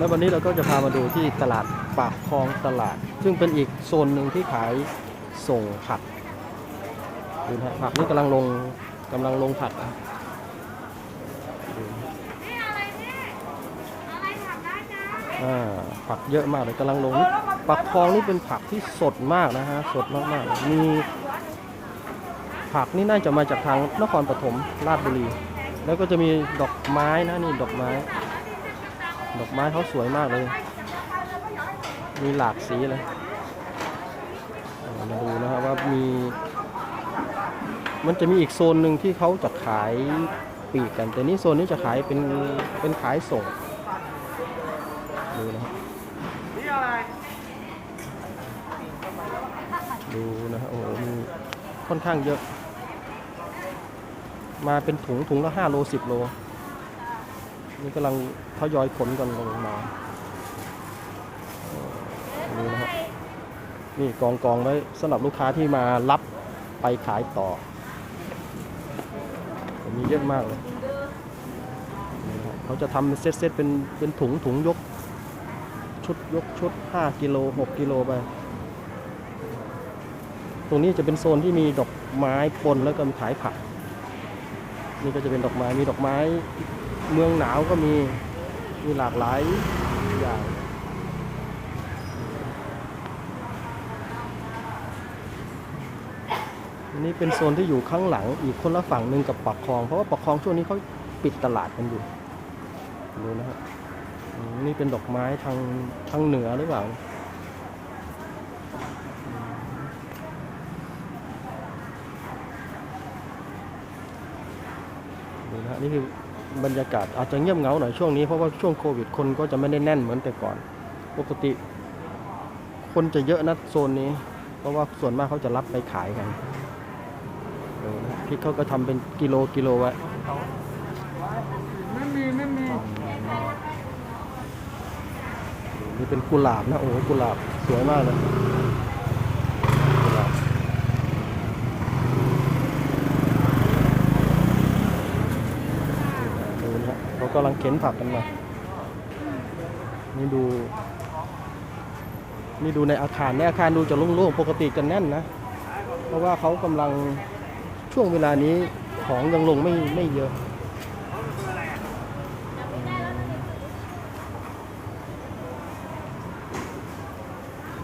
แล้ววันนี้เราก็จะพามาดูที่ตลาดปากคลองตลาด ซึ่งเป็นอีกโซนหนึ่งที่ขายส่งผักดูนะฮะผักนี่กำลังลงกำลังลงผักนะดูนะนี่อะไรนี่อะไรทำได้จ้าอ่าผักเยอะมากเลยกำลังลงนี่ปักคลองนี่เป็นผักที่สดมากนะฮะสดมากๆ มีผักนี่น่าจะมาจากทางนครปฐมราชบุรี แล้วก็จะมีดอกไม้นะนี่ดอกไม้ ดอกไม้เขาสวยมากเลย มีหลากสีเลย มาดูนะครับว่ามี มันจะมีอีกโซนหนึ่งที่เขาจะขายปีกกัน แต่นี่โซนนี้จะขายเป็นเป็นขายส่ง ดูนะครับดูนะฮะโอ้โหมีค่อนข้างเยอะ มาเป็นถุงถุงละห้าโลสิบโล นี่กำลังทยอยขนกันลงมาเออดูนะฮะนี่กองกองไว้สำหรับลูกค้าที่มารับไปขายต่อ มีเยอะมากเลย เขาจะทำเป็นเซตเซตเป็นเป็นถุงถุงยก ชุดยกชุด 5 กิโล 6 กิโลไป ตรงนี้จะเป็นโซนที่มีดอกไม้ปนแล้วก็มีขายผัก นี่ก็จะเป็นดอกไม้มีดอกไม้ เมืองหนาวก็มี มีหลากหลายอย่างนนี้เป็นโซนที่อยู่ข้างหลังอีกคนละฝั่งหนึ่งกับปักคลอง เพราะว่าปักคลองช่วงนี้เขาปิดตลาดกันอยู่ดูนะฮะอืมนี่เป็นดอกไม้ทางทางเหนือหรือเปล่าดูนะนี่คือ บรรยากาศอาจจะเงียบเหงาหน่อยช่วงนี้เพราะว่าช่วงโควิดคนก็จะไม่ได้แน่นเหมือนแต่ก่อน ปกติ คนจะเยอะนะโซนนี้ เพราะว่าส่วนมากเขาจะรับไปขายกันพริกเขาก็ทำเป็นกิโลกิโลไว้ไม่มีไม่มีนี่เป็นกุหลาบนะโอ้โหกุหลาบสวยมากเลยกุหลาบดูนะฮะ เขากำลังเข็นผักกันมา นี่ดู นี่ดูในอาคารในอาคารดูจะโล่งๆปกติจะแน่นนะ เพราะว่าเขากำลังช่วงเวลานี้ของยังลงไม่ไม่เยอะ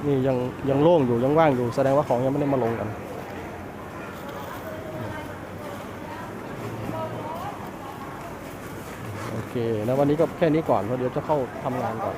นี่ยังยังโล่งอยู่ยังว่างอยู่แสดงว่าของยังไม่ได้มาลงกัน โอเค นะวันนี้ก็แค่นี้ก่อนเพราะเดี๋ยวจะเข้าทำงานก่อน